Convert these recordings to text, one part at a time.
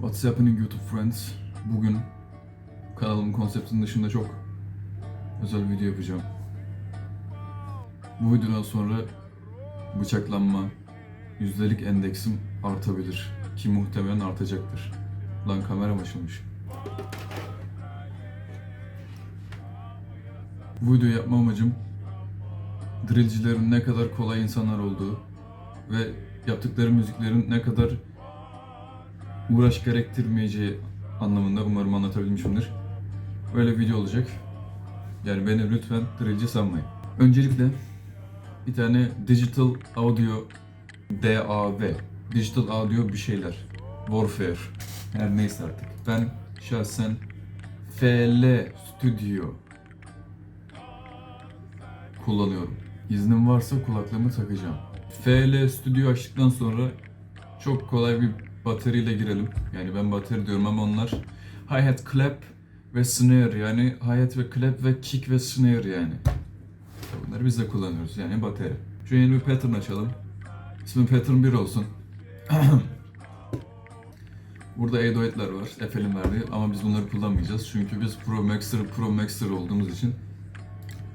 What's happening YouTube friends? Bugün kanalımın konseptinin dışında çok özel bir video yapacağım. Bu videodan sonra bıçaklanma, yüzdelik endeksim artabilir. Ki muhtemelen artacaktır. Lan kameram açılmış. Bu videoyu yapma amacım drillcilerin ne kadar kolay insanlar olduğu ve yaptıkları müziklerin ne kadar uğraş gerektirmeyeceği anlamında umarım anlatabilmişimdir. Böyle bir video olacak. Yani beni lütfen drillci sanmayın. Öncelikle bir tane Digital Audio DAW Digital Audio bir şeyler. Warfare. Her neyse artık. Ben şahsen FL Studio kullanıyorum. İznim varsa kulaklığımı takacağım. FL Studio açtıktan sonra çok kolay bir bateriyle girelim. Yani ben bateri diyorum ama onlar hi-hat, clap ve snare yani hi-hat ve clap ve kick ve snare yani. Bunları biz de kullanıyoruz yani bateri. Şu yeni bir pattern açalım. İsmi pattern 1 olsun. Burada A-Doet'ler var, Efe'nin verdiği ama biz bunları kullanmayacağız. Çünkü biz Pro Maxer, Pro Maxer olduğumuz için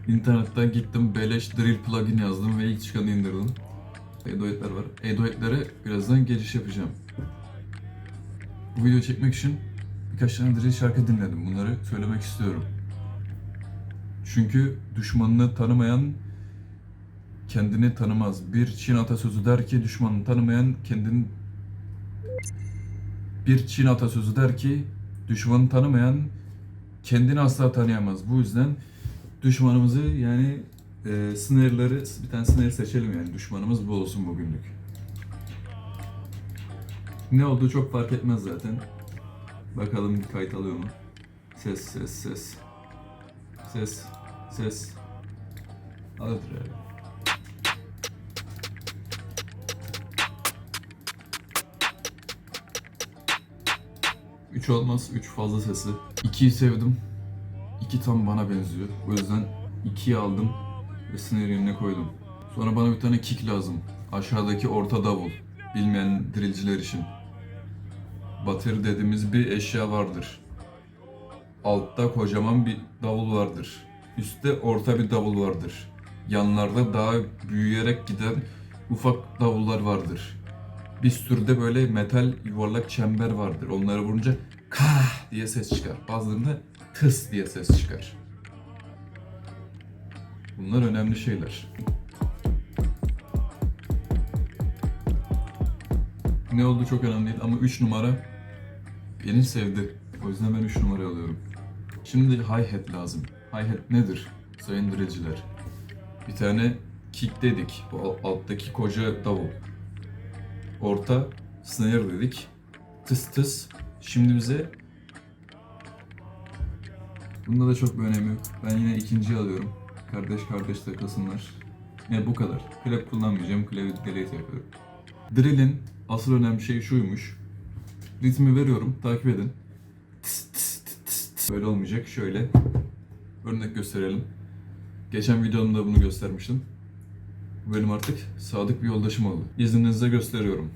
internetten gittim, beleş drill plugin yazdım ve ilk çıkanı indirdim. A-Doet'ler var. A-Doet'lere birazdan giriş yapacağım. Bu videoyu çekmek için birkaç tane drill şarkı dinledim. Bunları söylemek istiyorum. Çünkü düşmanını tanımayan kendini tanımaz. Bir Çin atasözü der ki düşmanını tanımayan kendini bir Çin atasözü der ki düşmanını tanımayan kendini asla tanıyamaz. Bu yüzden düşmanımızı yani e, sınırları bir tane sınır seçelim yani düşmanımız bu olsun bugünlük. Ne olduğu çok fark etmez zaten. Bakalım kayıt alıyor mu? Ses ses ses. Ses ses. Alır herhalde. Üç olmaz, üç fazla sesli. İkiyi sevdim. İki tam bana benziyor. O yüzden ikiyi aldım ve snare yerine koydum. Sonra bana bir tane kick lazım. Aşağıdaki orta davul. Bilmeyen drillciler için. Bateri dediğimiz bir eşya vardır. Altta kocaman bir davul vardır. Üstte orta bir davul vardır. Yanlarda daha büyüyerek giden ufak davullar vardır. Bir sürü de böyle metal yuvarlak çember vardır. Onları vurunca kah diye ses çıkar. Bazılarında tıs diye ses çıkar. Bunlar önemli şeyler. Ne oldu çok önemli değil ama 3 numara beni sevdi. O yüzden ben 3 numara alıyorum. Şimdi hi-hat lazım. Hi-hat nedir sayın drillciler? Bir tane kick dedik. Bu al- alttaki koca davul. Orta snare dedik. Tıs tıs. Şimdi bize Bunda da çok bir önemi yok. Ben yine ikinciyi alıyorum. Kardeş kardeş takılsınlar. Ne bu kadar. Clap kullanmayacağım. Clap'i delete yapıyorum. Drill'in asıl önemli şey şuymuş. Ritmi veriyorum. Takip edin. Tıs tıs tıs tıs. Böyle olmayacak. Şöyle. Örnek gösterelim. Geçen videomda bunu göstermiştim. Bu benim artık sadık bir yoldaşım oldu. İzninizle gösteriyorum.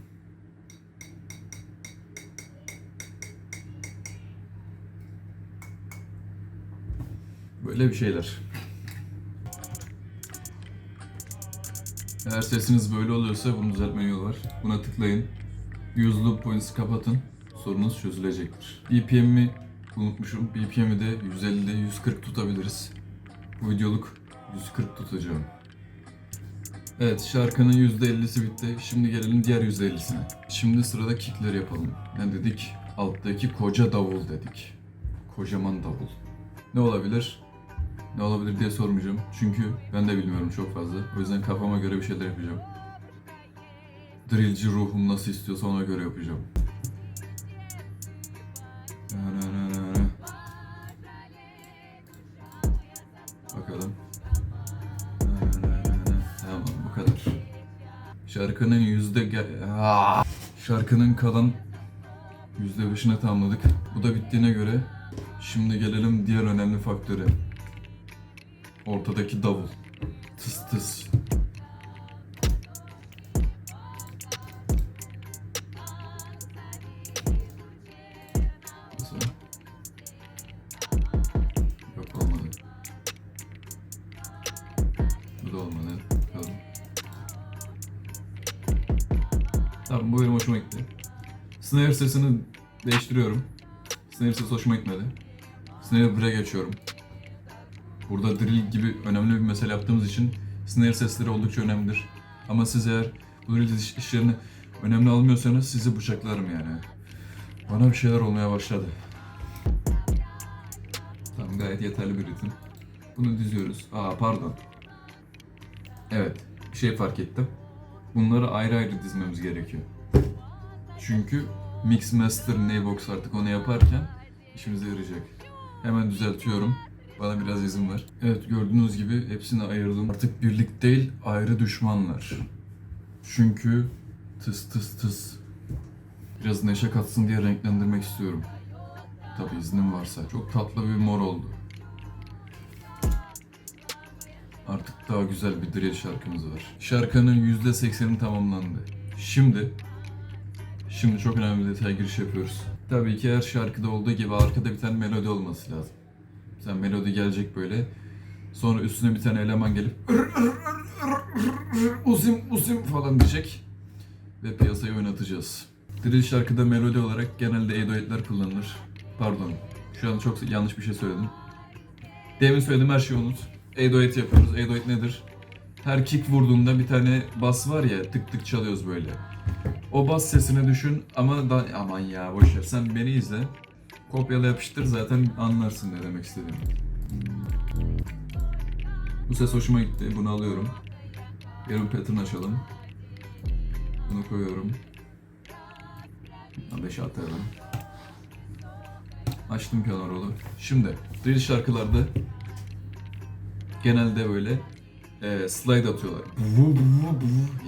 Böyle bir şeyler. Eğer sesiniz böyle oluyorsa bunu düzeltmenin yolu var. Buna tıklayın. Use loop points'i kapatın. Sorunuz çözülecektir. BPM'i unutmuşum. BPM'i de 150'de 140 tutabiliriz. Bu videoluk 140 tutacağım. Evet şarkının %50'si bitti. Şimdi gelelim diğer %50'sine. Şimdi sırada kickler yapalım. Ne dedik? Alttaki koca davul dedik. Kocaman davul. Ne olabilir? Ne olabilir diye sormayacağım. Çünkü ben de bilmiyorum çok fazla. O yüzden kafama göre bir şeyler yapacağım. Drillci ruhum nasıl istiyorsa ona göre yapacağım. Bakalım. Tamam bu kadar. Şarkının yüzde Aa! Şarkının kalan yüzde beşine tamamladık. Bu da bittiğine göre şimdi gelelim diğer önemli faktöre. Ortadaki davul. Tıs tıs. Tamam bu benim hoşuma gitti. Snare sesini değiştiriyorum. Snare sesi hoşuma gitmedi. Snare'ı bire geçiyorum. Burada drill gibi önemli bir mesele yaptığımız için snare sesleri oldukça önemlidir. Ama siz eğer bu drill iş- işlerini önemli almıyorsanız sizi bıçaklarım yani. Bana bir şeyler olmaya başladı. Tamam gayet yeterli bir ritim. Bunu diziyoruz. Aa pardon. Evet bir şey fark ettim. Bunları ayrı ayrı dizmemiz gerekiyor. Çünkü Mix Master Neybox artık onu yaparken işimize yarayacak. Hemen düzeltiyorum. Bana biraz izin ver. Evet gördüğünüz gibi hepsini ayırdım. Artık birlik değil ayrı düşmanlar. Çünkü tıs tıs tıs. Biraz neşe katsın diye renklendirmek istiyorum. Tabi iznim varsa. Çok tatlı bir mor oldu. Artık daha güzel bir drill şarkımız var. Şarkının %80'i tamamlandı. Şimdi Şimdi çok önemli bir detay giriş yapıyoruz. Tabii ki her şarkıda olduğu gibi arkada bir tane melodi olması lazım. Sen melodi gelecek böyle. Sonra üstüne bir tane eleman gelip uzim uzim falan diyecek. Ve piyasayı oynatacağız. Drill şarkıda melodi olarak genelde 808'ler kullanılır. Pardon. Şu an çok yanlış bir şey söyledim. Demin söylediğim her şeyi unut. 808 yapıyoruz. 808 nedir? Her kick vurduğunda bir tane bas var ya tık tık çalıyoruz böyle. O bas sesini düşün ama da aman ya boş ver sen beni izle. Kopyala yapıştır zaten anlarsın ne demek istediğimi. Bu ses hoşuma gitti. Bunu alıyorum. Yarım pattern açalım. Bunu koyuyorum. 5 atalım. Açtım piyano rolu. Şimdi drill şarkılarda genelde böyle e, slide atıyorlar.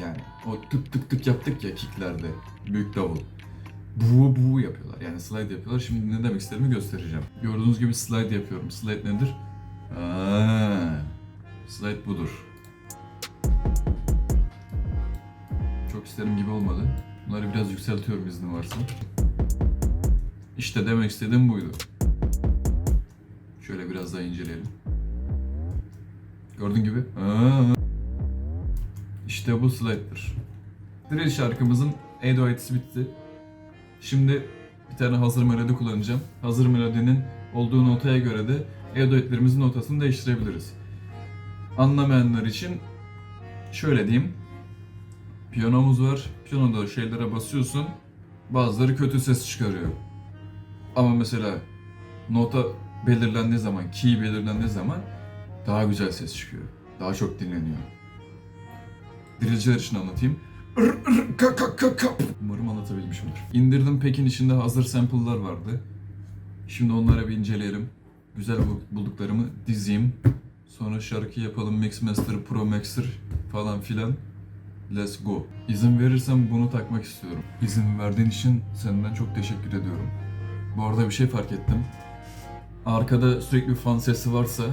Yani o tık tık tık yaptık ya kicklerde büyük davul. Bu bu yapıyorlar yani slide yapıyorlar. Şimdi ne demek istediğimi göstereceğim. Gördüğünüz gibi slide yapıyorum. Slide nedir? Aa, slide budur. Çok isterim gibi olmadı. Bunları biraz yükseltiyorum iznin varsa. İşte demek istediğim buydu. Şöyle biraz daha inceleyelim. Gördüğün gibi. Aa. İşte bu slide'dır. Drill şarkımızın 808'si bitti. Şimdi bir tane hazır melodi kullanacağım. Hazır melodinin olduğu notaya göre de 808'lerimizin notasını değiştirebiliriz. Anlamayanlar için şöyle diyeyim. Piyanomuz var. Piyanoda şeylere basıyorsun. Bazıları kötü ses çıkarıyor. Ama mesela nota belirlendiği zaman, key belirlendiği zaman daha güzel ses çıkıyor. Daha çok dinleniyor. Dilciler için anlatayım. Umarım anlatabilmişimdir. İndirdim Pekin içinde hazır sample'lar vardı. Şimdi onlara bir inceleyelim. Güzel bul- bulduklarımı dizeyim. Sonra şarkı yapalım Mix Master, Pro Maxer falan filan. Let's go. İzin verirsen bunu takmak istiyorum. İzin verdiğin için senden çok teşekkür ediyorum. Bu arada bir şey fark ettim. Arkada sürekli fan sesi varsa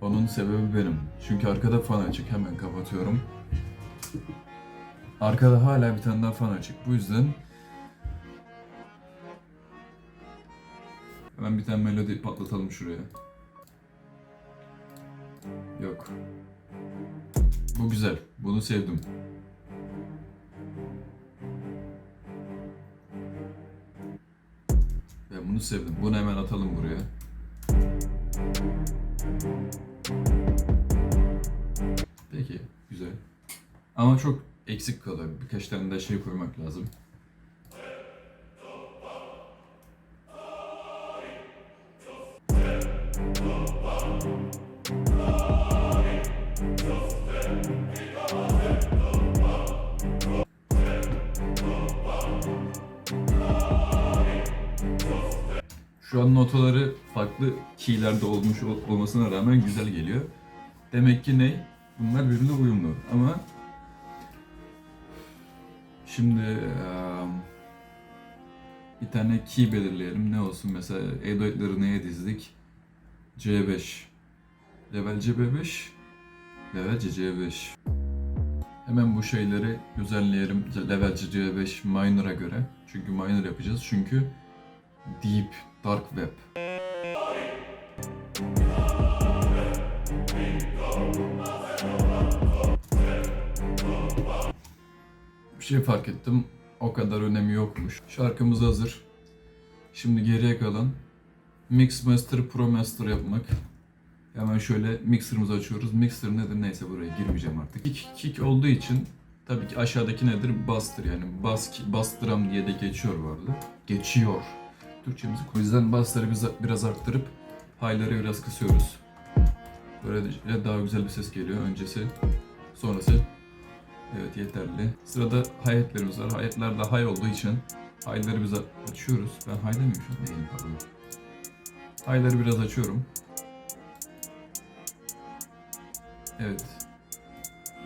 onun sebebi benim. Çünkü arkada fan açık. Hemen kapatıyorum. Arkada hala bir tane daha fan açık. Bu yüzden hemen bir tane melodi patlatalım şuraya. Yok. Bu güzel. Bunu sevdim. Ben bunu sevdim. Bunu hemen atalım buraya. Peki, güzel. Ama çok eksik kalıyor. Birkaç tane daha şey koymak lazım. Şu an notaları farklı keylerde olmuş ol- olmasına rağmen güzel geliyor. Demek ki ne? Bunlar birbirine uyumlu ama şimdi bir tane key belirleyelim. Ne olsun mesela Edoid'leri neye dizdik? C5. Level C5. Level C5. Hemen bu şeyleri düzenleyelim. Level C5 minor'a göre. Çünkü minor yapacağız. Çünkü Deep Dark Web. Şey fark ettim. o kadar önemi yokmuş. Şarkımız hazır. Şimdi geriye kalan Mix Master Pro Master yapmak. Hemen şöyle mixer'ımızı açıyoruz. Mixer nedir neyse buraya girmeyeceğim artık. Kick, kick olduğu için tabii ki aşağıdaki nedir? Bastır yani. Bas, bastıram diye de geçiyor arada. Geçiyor. Türkçemizi O yüzden bassları biraz arttırıp high'ları biraz kısıyoruz. Böyle daha güzel bir ses geliyor. Öncesi, sonrası. Evet yeterli. Sırada hayetlerimiz var. Hayetler de high olduğu için high'ları biz açıyoruz. Ben high demiyorum şu an. Değilim pardon. High'ları biraz açıyorum. Evet.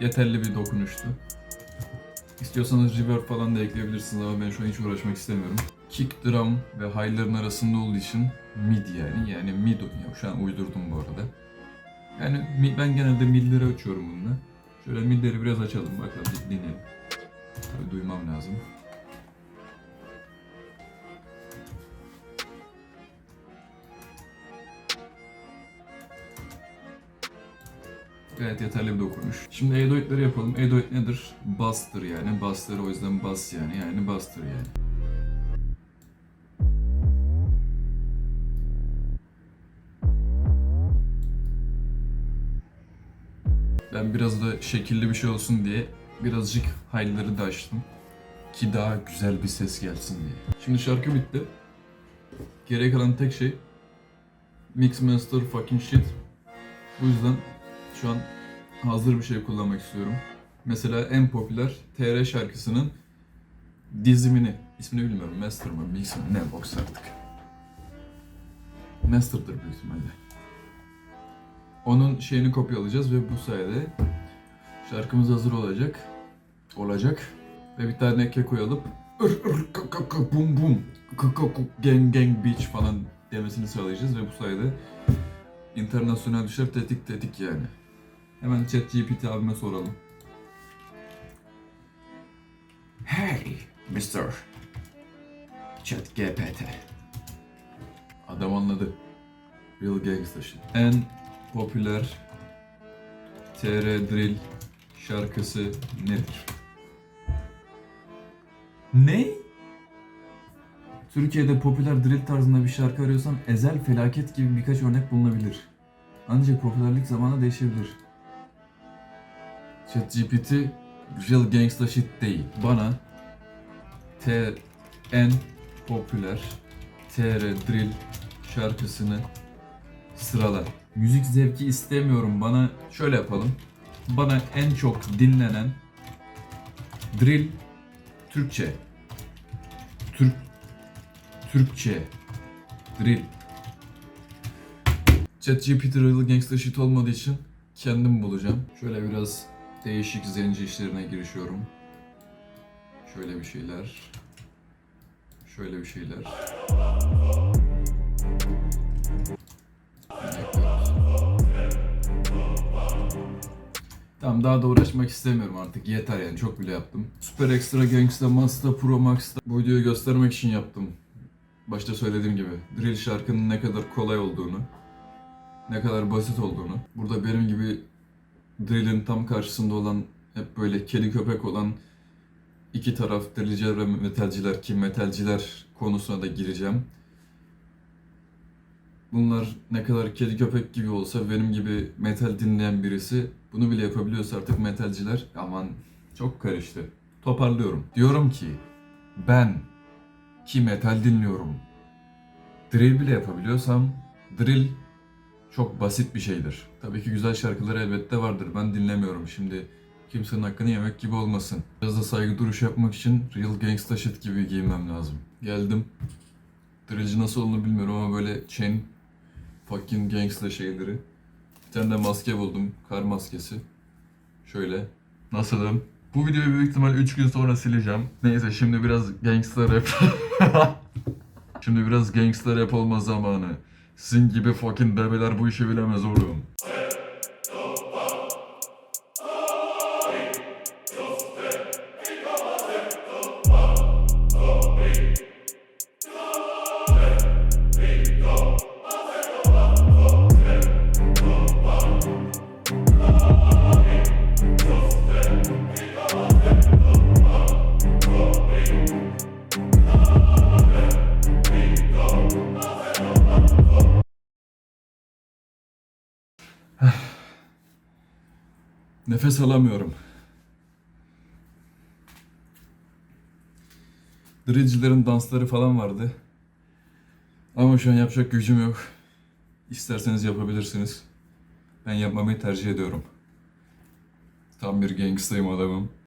Yeterli bir dokunuştu. İstiyorsanız reverb falan da ekleyebilirsiniz ama ben şu an hiç uğraşmak istemiyorum. Kick drum ve high'ların arasında olduğu için mid yani. Yani mid ya şu an uydurdum bu arada. Yani ben genelde midleri açıyorum bununla. Şöyle midleri biraz açalım bakalım dinleyelim. Tabii duymam lazım. Gayet yeterli bir dokunuş. Şimdi edoidleri yapalım. Edoid nedir? Bastır yani. Bastır o yüzden bas yani. Yani bastır yani. Biraz da şekilli bir şey olsun diye birazcık high'ları da açtım. Ki daha güzel bir ses gelsin diye. Şimdi şarkı bitti. Geriye kalan tek şey Mix Master fucking shit. Bu yüzden şu an hazır bir şey kullanmak istiyorum. Mesela en popüler TR şarkısının dizimini, ismini bilmiyorum, Master mı, Mix mi, ne box artık. Master'dır büyük ihtimalle. Onun şeyini kopyalayacağız ve bu sayede şarkımız hazır olacak. Olacak. Ve bir tane ka ka bum bum. Gang gang bitch falan demesini sağlayacağız ve bu sayede internasyonel düşer tetik tetik yani. Hemen ChatGPT abime soralım. Hey, Mr. ChatGPT. Adam anladı. Real Gangsta shit. En popüler TR Drill şarkısı nedir? Ne? Türkiye'de popüler drill tarzında bir şarkı arıyorsan Ezel Felaket gibi birkaç örnek bulunabilir. Ancak popülerlik zamanla değişebilir. ChatGPT Real Gangsta Shit değil. Bana T en popüler TR Drill şarkısını sırala. Müzik zevki istemiyorum. Bana şöyle yapalım. Bana en çok dinlenen drill Türkçe. Türk Türkçe drill. ChatGPT Real Gangsta Shit olmadığı için kendim bulacağım. Şöyle biraz değişik zenci işlerine girişiyorum. Şöyle bir şeyler. Şöyle bir şeyler. Tamam daha da uğraşmak istemiyorum artık. Yeter yani çok bile yaptım. Super Extra Gangsta Master Pro Max'ta bu videoyu göstermek için yaptım. Başta söylediğim gibi drill şarkının ne kadar kolay olduğunu, ne kadar basit olduğunu. Burada benim gibi drill'in tam karşısında olan hep böyle kedi köpek olan iki taraf drillciler ve metalciler ki metalciler konusuna da gireceğim. Bunlar ne kadar kedi köpek gibi olsa benim gibi metal dinleyen birisi bunu bile yapabiliyorsa artık metalciler aman çok karıştı. Toparlıyorum. Diyorum ki ben ki metal dinliyorum. Drill bile yapabiliyorsam drill çok basit bir şeydir. Tabii ki güzel şarkılar elbette vardır. Ben dinlemiyorum şimdi. Kimsenin hakkını yemek gibi olmasın. Biraz da saygı duruş yapmak için Real Gangsta Shit gibi giyinmem lazım. Geldim. Drillci nasıl olduğunu bilmiyorum ama böyle chain fucking gangsta şeyleri. Bir tane de maske buldum. Kar maskesi. Şöyle. Nasılım? Bu videoyu büyük ihtimal 3 gün sonra sileceğim. Neyse şimdi biraz gangsta rap. şimdi biraz gangsta rap olma zamanı. Sizin gibi fucking bebeler bu işi bilemez oğlum. Nefes alamıyorum. Dridge'lerin dansları falan vardı. Ama şu an yapacak gücüm yok. İsterseniz yapabilirsiniz. Ben yapmamayı tercih ediyorum. Tam bir gangstayım adamım.